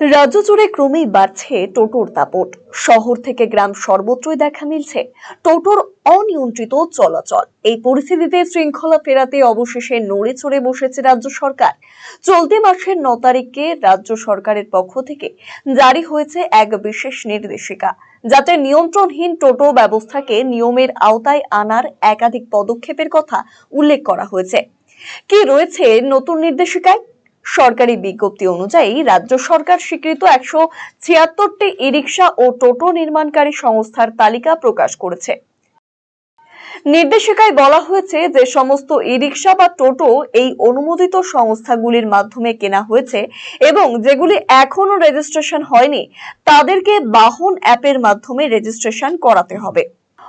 রাজ্য জুড়ে ক্রমেই বাড়ছে টোটোর দাপট। শহর থেকে গ্রাম সর্বত্রই দেখা মিলছে টোটোর অনিয়ন্ত্রিত চলাচল। এই পরিস্থিতিতে শৃঙ্খলা ফেরাতে অবশেষে নড়ে চড়ে বসেছে রাজ্য সরকার। চলতি মাসের ন তারিখে রাজ্য সরকারের পক্ষ থেকে জারি হয়েছে এক বিশেষ নির্দেশিকা, যাতে নিয়ন্ত্রণহীন টোটো ব্যবস্থাকে নিয়মের আওতায় আনার একাধিক পদক্ষেপের কথা উল্লেখ করা হয়েছে। কি রয়েছে নতুন নির্দেশিকায়? সরকারি বিজ্ঞপ্তি অনুযায়ী রাজ্য সরকার স্বীকৃত একশো ছিয়াত্তরটি ই রিক্সা ও টোটো নির্মাণকারী সংস্থার তালিকা প্রকাশ করেছে। নির্দেশিকায় বলা হয়েছে যে সমস্ত ই রিক্সা বা টোটো এই অনুমোদিত সংস্থাগুলির মাধ্যমে কেনা হয়েছে এবং যেগুলি এখনও রেজিস্ট্রেশন হয়নি, তাদেরকে বাহন অ্যাপের মাধ্যমে রেজিস্ট্রেশন করাতে হবে।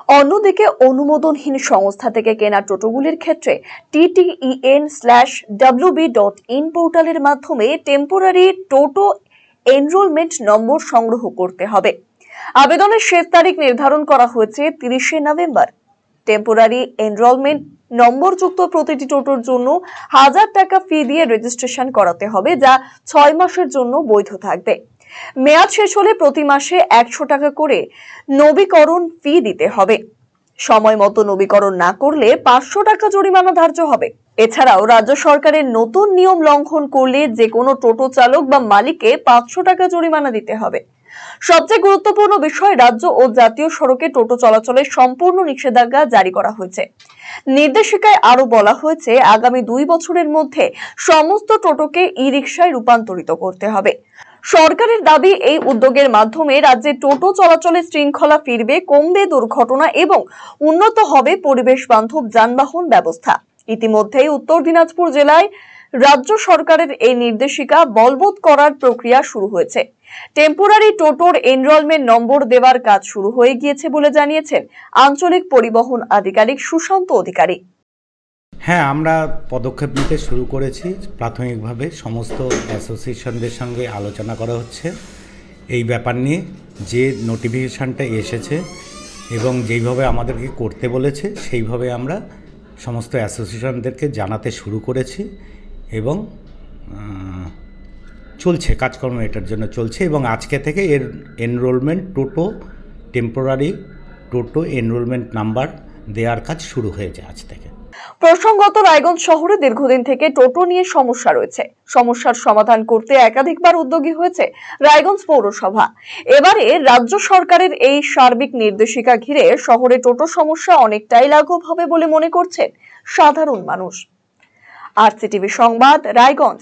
অন্যদিকে অনুমোদনহীন সংস্থা থেকে কেনা টোটোগুলির ক্ষেত্রে TTEN slash WB dot in পোর্টালের মাধ্যমে টেম্পোরারি টোটো এনরোলমেন্ট নম্বর সংগ্রহ করতে হবে। আবেদনের শেষ তারিখ নির্ধারণ করা হয়েছে তিরিশে নভেম্বর। টেম্পোরারি এনরোলমেন্ট নম্বরযুক্ত প্রতিটি টোটোর জন্য হাজার টাকা ফি দিয়ে রেজিস্ট্রেশন করাতে হবে, যা ছয় মাসের জন্য বৈধ থাকবে। মেয়াদ শেষ হলে প্রতি মাসে একশো টাকা করে নবীকরণ ফি দিতে হবে। সময় মতো নবীকরণ না করলে পাঁচশো টাকা জরিমানা ধার্য হবে। এছাড়াও রাজ্য সরকারের নতুন নিয়ম লঙ্ঘন করলে যে কোনো টোটো চালক বা মালিককে পাঁচশো টাকা জরিমানা দিতে হবে। সবচেয়ে গুরুত্বপূর্ণ বিষয় রাজ্য ও জাতীয় সড়কে টোটো চলাচলের সম্পূর্ণ নিষেধাজ্ঞা জারি করা হয়েছে। নির্দেশিকায় আরও বলা হয়েছে, আগামী দুই বছরের মধ্যে সমস্ত টোটোকে ই রিক্সায় রূপান্তরিত করতে হবে। সরকারের দাবি, এই উদ্যোগের মাধ্যমে রাজ্যে টোটো চলাচলের শৃঙ্খলা ফিরবে, কমবে দুর্ঘটনা এবং উন্নত হবে পরিবেশ বান্ধব যানবাহন ব্যবস্থা। ইতিমধ্যেই উত্তর দিনাজপুর জেলায় রাজ্য সরকারের এই নির্দেশিকা বলবৎ করার প্রক্রিয়া শুরু হয়েছে। টেম্পোরারি টোটোর এনরোলমেন্ট নম্বর দেওয়ার কাজ শুরু হয়ে গিয়েছে বলে জানিয়েছেন আঞ্চলিক পরিবহন আধিকারিক সুশান্ত অধিকারী। হ্যাঁ আমরা পদক্ষেপ নিতে শুরু করেছি। প্রাথমিকভাবে সমস্ত অ্যাসোসিয়েশনদের সঙ্গে আলোচনা করা হচ্ছে এই ব্যাপার নিয়ে, যে নোটিফিকেশানটা এসেছে এবং যেইভাবে আমাদেরকে করতে বলেছে, সেইভাবে আমরা সমস্ত অ্যাসোসিয়েশনদেরকে জানাতে শুরু করেছি এবং চলছে, কাজকর্ম এটার জন্য চলছে এবং আজকে থেকে এর enrolment toto temporary toto enrolment number দেওয়ার কাজ শুরু হয়েছে আজ থেকে। প্রসঙ্গত রায়গঞ্জ শহরে দীর্ঘদিন থেকে টোটো নিয়ে সমস্যা রয়েছে। সমস্যার সমাধান করতে একাধিকবার উদ্যোগী হয়েছে রায়গঞ্জ পৌরসভা। এবারে রাজ্য সরকারের এই সার্বিক নির্দেশিকা ঘিরে শহরে টোটো সমস্যা অনেকটাই লাঘব হবে বলে মনে করছেন সাধারণ মানুষ। আর সংবাদ, রায়গঞ্জ।